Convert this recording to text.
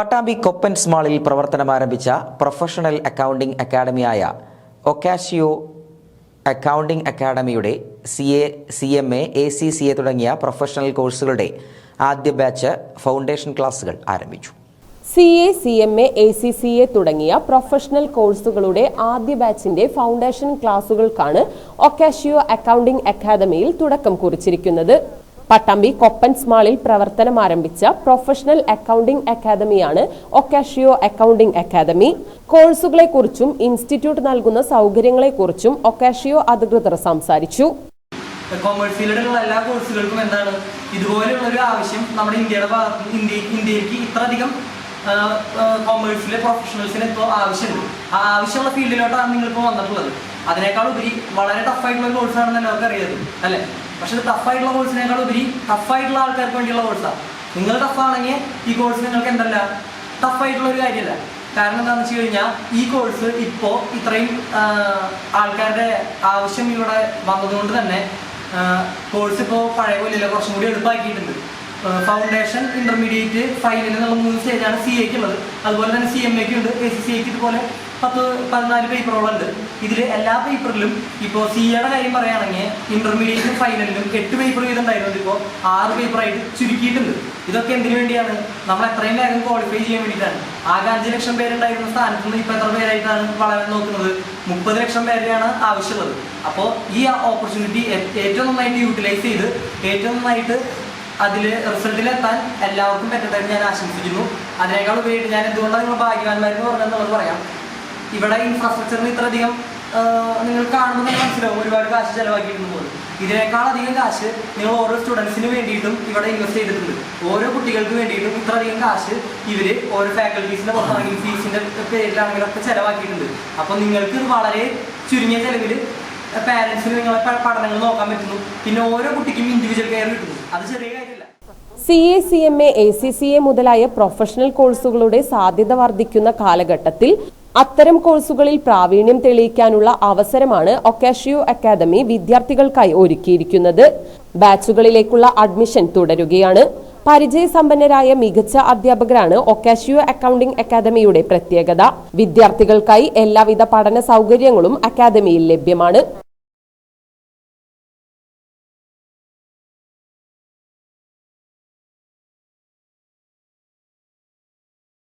പട്ടാമ്പി കൊപ്പൻസ് മാളിൽ പ്രവർത്തനമാരംഭിച്ച professional accounting അക്കാദമിയായ ഒക്കാഷിയോ അക്കൗണ്ടിംഗ് അക്കാദമിയുടെ C A C M A A C C A തുടങ്ങിയ പ്രൊഫഷണൽ കോഴ്സുകളുടെ ആദ്യ ബാച്ച് ഫൗണ്ടേഷൻ ക്ലാസുകൾ ആരംഭിച്ചു. C A C M A A C C A തുടങ്ങിയ പ്രൊഫഷണൽ കോഴ്സുകളുടെ ആദ്യ ബാച്ചിന്റെ ഫൗണ്ടേഷൻ ക്ലാസുകൾക്കാണ് ഒക്കാഷിയോ അക്കൗണ്ടിംഗ് അക്കാദമിയിൽ തുടക്കം കുറിച്ചിരിക്കുന്നത്. പട്ടാമ്പി കൊപ്പൻസ് മാളിൽ പ്രവർത്തനം ആരംഭിച്ച പ്രൊഫഷണൽ അക്കൗണ്ടിംഗ് അക്കാദമിയാണ് ഒക്കാഷിയോ അക്കൗണ്ടിംഗ് അക്കാദമി കോഴ്സുകളെക്കുറിച്ചും ഇൻസ്റ്റിറ്റ്യൂട്ട് നൽകുന്ന സൗകര്യങ്ങളെക്കുറിച്ചും ഒക്കാഷിയോ അധികൃതർ സംസാരിച്ചു. കോമേഴ്സ് എല്ലാ കോഴ്സുകൾക്കും എന്താണ്? ഇതുപോലെയുള്ള ഒരു ആവശ്യം നമ്മുടെ ഇന്ത്യയുടെ ഭാഗത്ത് ഇന്ത്യ ഇന്ത്യയിലേക്ക് ഇത്രയധികം കോമേഴ്സിലെ പ്രൊഫഷണൽസിന് ഇപ്പോൾ ആവശ്യമുണ്ട്. ആ ആവശ്യമുള്ള ഫീൽഡിലോട്ടാണ് നിങ്ങളിപ്പോൾ വന്നിട്ടുള്ളത്. അതിനേക്കാൾ ഉപരി വളരെ ടഫായിട്ടുള്ള കോഴ്സാണെന്ന് എല്ലാവർക്കും അറിയരുത് അല്ലേ? പക്ഷെ ടഫായിട്ടുള്ള കോഴ്സിനേക്കാൾ ഉപരി ടഫായിട്ടുള്ള ആൾക്കാർക്ക് വേണ്ടിയുള്ള കോഴ്സാണ് നിങ്ങൾ ടഫാണെങ്കിൽ ഈ കോഴ്സ് നിങ്ങൾക്ക് എന്തല്ല? ടഫായിട്ടുള്ള ഒരു കാര്യമല്ല. കാരണം എന്താണെന്ന് വെച്ച് കഴിഞ്ഞാൽ ഈ കോഴ്സ് ഇപ്പോൾ ഇത്രയും ആൾക്കാരുടെ ആവശ്യം ഇവിടെ വന്നതുകൊണ്ട് തന്നെ കോഴ്സ് ഇപ്പോൾ പഴയ പോലെയല്ല കുറച്ചും കൂടി എളുപ്പമാക്കിയിട്ടുണ്ട്. ഫൗണ്ടേഷൻ ഇന്റർമീഡിയറ്റ് ഫൈനൽ എന്നുള്ള മൂന്ന് സ്റ്റേജാണ് സി എക്ക് ഉള്ളത്. അതുപോലെ തന്നെ സി എം എക്ക് ഉണ്ട് എ സി സി എക്ക് ഇതുപോലെ പത്ത് പതിനാല് പേപ്പറുകളുണ്ട് ഇതിൽ എല്ലാ പേപ്പറിലും ഇപ്പോൾ സി എയുടെ കാര്യം പറയുകയാണെങ്കിൽ ഇന്റർമീഡിയറ്റും ഫൈനലിലും എട്ട് പേപ്പർ വീതം ഉണ്ടായിരുന്നത് ഇപ്പോൾ ആറ് പേപ്പറായിട്ട് ചുരുക്കിയിട്ടുണ്ട്. ഇതൊക്കെ എന്തിനു വേണ്ടിയാണ്? നമ്മൾ എത്രയും വേഗം ക്വാളിഫൈ ചെയ്യാൻ വേണ്ടിയിട്ടാണ്. ആകെ അഞ്ച് ലക്ഷം പേരുണ്ടായിരുന്ന സ്ഥാനത്ത് നിന്ന് ഇപ്പോൾ എത്ര പേരായിട്ടാണ് വളരാൻ നോക്കുന്നത്? മുപ്പത് ലക്ഷം പേരെയാണ് ആവശ്യമുള്ളത്. അപ്പോൾ ഈ ഓപ്പർച്യൂണിറ്റി ഏറ്റവും നന്നായിട്ട് യൂട്ടിലൈസ് ചെയ്ത് ഏറ്റവും നന്നായിട്ട് അതിൽ റിസൾട്ടിലെത്താൻ എല്ലാവർക്കും പറ്റട്ടെ എന്ന് ഞാൻ ആശംസിക്കുന്നു. അതിനേക്കാൾ ഉപരിയായിട്ട് ഞാൻ എന്തുകൊണ്ടാണ് നിങ്ങൾ ഭാഗ്യവാന്മാരെന്ന് പറഞ്ഞതെന്നുള്ളത് പറയാം. ഇവിടെ ഇൻഫ്രാസ്ട്രക്ചറിന് ഇത്രയധികം നിങ്ങൾ കാണുമ്പോൾ തന്നെ മനസ്സിലാവും ഒരുപാട് കാശ് ചെലവാക്കിയിട്ടുണ്ട് പോലും ഇതിനേക്കാൾ അധികം കാശ് നിങ്ങൾ ഓരോ സ്റ്റുഡൻസിന് വേണ്ടിയിട്ടും ഇവിടെ ഇൻവെസ്റ്റ് ചെയ്തിട്ടുണ്ട്. ഓരോ കുട്ടികൾക്ക് വേണ്ടിയിട്ടും ഇത്രയധികം കാശ് ഇവർ ഓരോ ഫാക്കൽറ്റീസിന്റെ പുറത്താണെങ്കിലും ഫീസിന്റെ പേരിലാണെങ്കിലും ഒക്കെ ചെലവാക്കിയിട്ടുണ്ട്. അപ്പോൾ നിങ്ങൾക്ക് വളരെ ചുരുങ്ങിയ ചിലവിൽ പാരൻസിന് നിങ്ങളെ പഠനങ്ങൾ നോക്കാൻ പറ്റുന്നു. പിന്നെ ഓരോ കുട്ടിക്കും ഇൻഡിവിജ്വൽ കെയർ കിട്ടുന്നു. C A C M A A C C A മുതലായ പ്രൊഫഷണൽ കോഴ്സുകളുടെ സാധ്യത വർദ്ധിക്കുന്ന കാലഘട്ടത്തിൽ അത്തരം കോഴ്സുകളിൽ പ്രാവീണ്യം തെളിയിക്കാനുള്ള അവസരമാണ് ഒക്കാഷിയോ അക്കാദമി വിദ്യാർത്ഥികൾക്കായി ഒരുക്കിയിരിക്കുന്നത്. ബാച്ചുകളിലേക്കുള്ള അഡ്മിഷൻ തുടരുകയാണ്. പരിചയസമ്പന്നരായ മികച്ച അധ്യാപകരാണ് ഒക്കാഷിയോ അക്കൗണ്ടിംഗ് അക്കാദമിയുടെ പ്രത്യേകത. വിദ്യാർത്ഥികൾക്കായി എല്ലാവിധ പഠന സൗകര്യങ്ങളും അക്കാദമിയിൽ ലഭ്യമാണ്.